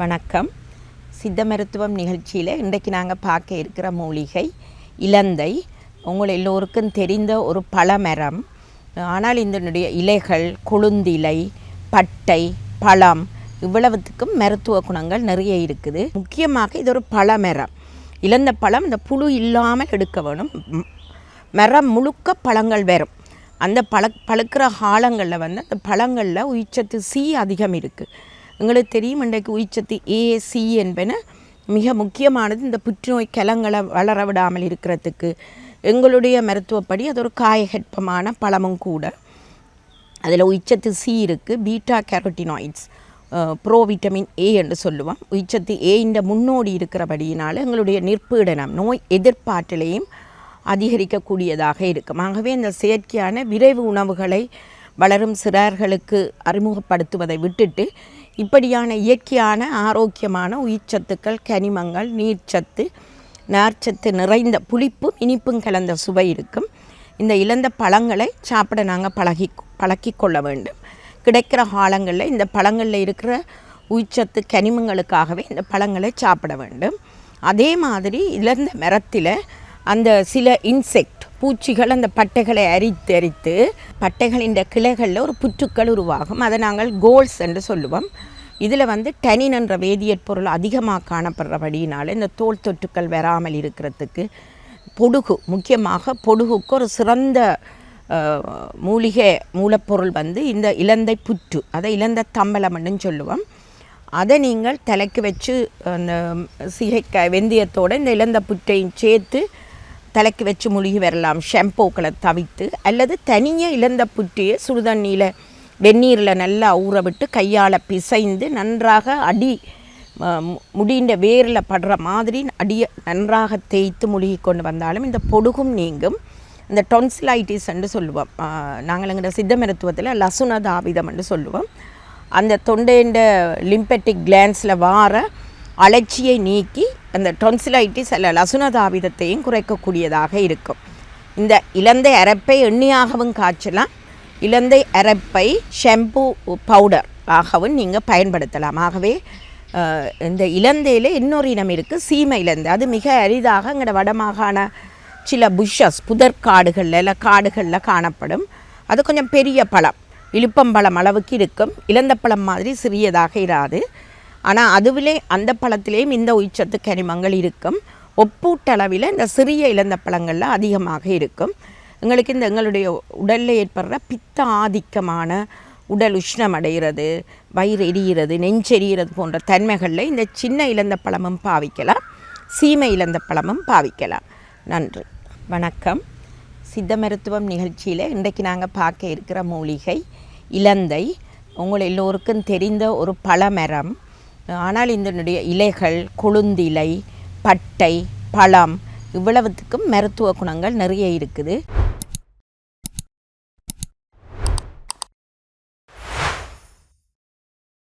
வணக்கம். சித்த மருத்துவம் நிகழ்ச்சியில் இன்றைக்கு நாங்கள் பார்க்க இருக்கிற மூலிகை இலந்தை உங்கள் எல்லோருக்கும் தெரிந்த ஒரு பழமரம். ஆனால் இதனுடைய இலைகள் கொழுந்திலை பட்டை பழம் இவ்வளவுத்துக்கும் மருத்துவ குணங்கள் நிறைய இருக்குது. முக்கியமாக இது ஒரு பழமரம். இழந்த பழம் இந்த புழு இல்லாமல் எடுக்க வேணும். மரம் முழுக்க பழங்கள் வரும் அந்த பழ பழுக்கிற காலங்களில் வந்து அந்த பழங்களில் உயிர்ச்சத்து சி அதிகம் இருக்குது எங்களுக்கு தெரியும் இன்றைக்கு உயிர்ச்சத்து ஏ சி என்பன மிக முக்கியமானது இந்த புற்றுநோய் கலங்களை வளர விடாமல் இருக்கிறதுக்கு. எங்களுடைய மருத்துவப்படி அது ஒரு காயகற்பமான பழமும் கூட. அதில் உயிர்ச்சத்து சி இருக்குது beta carotenoids pro vitamin A என்று சொல்லுவோம். உயிர்ச்சத்து ஏ முன்னோடி இருக்கிறபடியினால் எங்களுடைய நிற்பீடனம் நோய் எதிர்ப்பாற்றலையும் அதிகரிக்கக்கூடியதாக இருக்கும். ஆகவே இந்த செயற்கையான விரைவு உணவுகளை வளரும் சிறார்களுக்கு அறிமுகப்படுத்துவதை விட்டுட்டு இப்படியான இயற்கையான ஆரோக்கியமான உயிர்ச்சத்துக்கள் கனிமங்கள் நீர்ச்சத்து நார்ச்சத்து நிறைந்த புளிப்பும் இனிப்பும் கலந்த சுவை இருக்கும். இந்த இழந்த பழங்களை சாப்பிட நாங்கள் பழகி பழக்கிக் கொள்ள வேண்டும். கிடைக்கிற காலங்களில் இந்த பழங்களில் இருக்கிற உயிர்ச்சத்து கனிமங்களுக்காகவே இந்த பழங்களை சாப்பிட வேண்டும். அதே மாதிரி இழந்த மரத்தில் அந்த சில இன்செக்ட் பூச்சிகள் அந்த பட்டைகளை அரித்து அரித்து பட்டைகளின் கிளைகளில் ஒரு புற்றுக்கள் உருவாகும். அதை நாங்கள் கோல்ஸ் என்று சொல்லுவோம். இதில் வந்து டனின் என்ற வேதியற் பொருள் அதிகமாக காணப்படுறபடியினால் இந்த தோல் தொற்றுக்கள் வராமல் இருக்கிறதுக்கு பொடுகு முக்கியமாக பொடுகுக்கு ஒரு சிறந்த மூலிகை மூலப்பொருள் வந்து இந்த இலந்தை புற்று அதை இலந்த தம்பலம்னு சொல்லுவோம். அதை நீங்கள் தலைக்கு வச்சு அந்த சிகைக்க வெந்தயத்தோடு இந்த இலந்த புற்றையும் சேர்த்து தலைக்கு வச்சு முழுகி வரலாம். ஷாம்பூக்களை தவித்து அல்லது தனியாக இழந்த புற்றியை சுடுதண்ணியில் வெந்நீரில் நல்லா ஊற விட்டு கையால் பிசைந்து நன்றாக அடி முடிந்த வேரில் படுற மாதிரி அடியை நன்றாக தேய்த்து முழுகி கொண்டு வந்தாலும் இந்த பொடுகும் நீங்கும். இந்த டொன்சிலைட்டிஸ் என்று சொல்லுவோம். நாங்கள் எங்கள் சித்த மருத்துவத்தில் லசுனதாபிதம் என்று சொல்லுவோம். அந்த தொண்டைண்ட லிம்பெட்டிக் கிளான்ஸில் வார அலட்சியை நீக்கி அந்த டொன்சிலைட்டிஸ் அல்ல லசுனதாவிதத்தையும் குறைக்கக்கூடியதாக இருக்கும். இந்த இலந்தை அரைப்பை எண்ணெயாகவும் காய்ச்சலாம். இலந்தை அரைப்பை ஷாம்பு பவுடர் ஆகவும் நீங்கள் பயன்படுத்தலாம். ஆகவே இந்த இலந்தையில் இன்னொரு இனம் இருக்குது சீமை இலந்தை. அது மிக அரிதாக எங்களோட வடமாகாண சில புஷ்ஷஸ் புதற்காடுகளில் இல்லை காடுகளில் காணப்படும். அது கொஞ்சம் பெரிய பழம். இழுப்பம்பழம் அளவுக்கு இருக்கும். இலந்த பழம் மாதிரி சிறியதாக இராது. ஆனால் அதுவிலே அந்த பழத்திலேயும் இந்த உயிர்ச்சத்து கனிமங்கள் இருக்கும். ஒப்பூட்டளவில் இந்த சிறிய இலந்த பழங்களில் அதிகமாக இருக்கும். எங்களுக்கு இந்த எங்களுடைய உடலில் ஏற்படுற பித்த ஆதிக்கமான உடல் உஷ்ணம் அடைகிறது வயிறு எரிகிறது நெஞ்செரிகிறது போன்ற தன்மைகளில் இந்த சின்ன இலந்த பழமும் பாவிக்கலாம் சீமை இழந்த பழமும் பாவிக்கலாம். நன்றி. வணக்கம். சித்த மருத்துவம் நிகழ்ச்சியில் இன்றைக்கு நாங்கள் பார்க்க இருக்கிற மூலிகை இலந்தை உங்கள் எல்லோருக்கும் தெரிந்த ஒரு பழமரம் ஆனால் இதனுடைய இலைகள் கொழுந்திலை பட்டை பழம் இவ்வளவுத்துக்கும் மருத்துவ குணங்கள் நிறைய இருக்குது.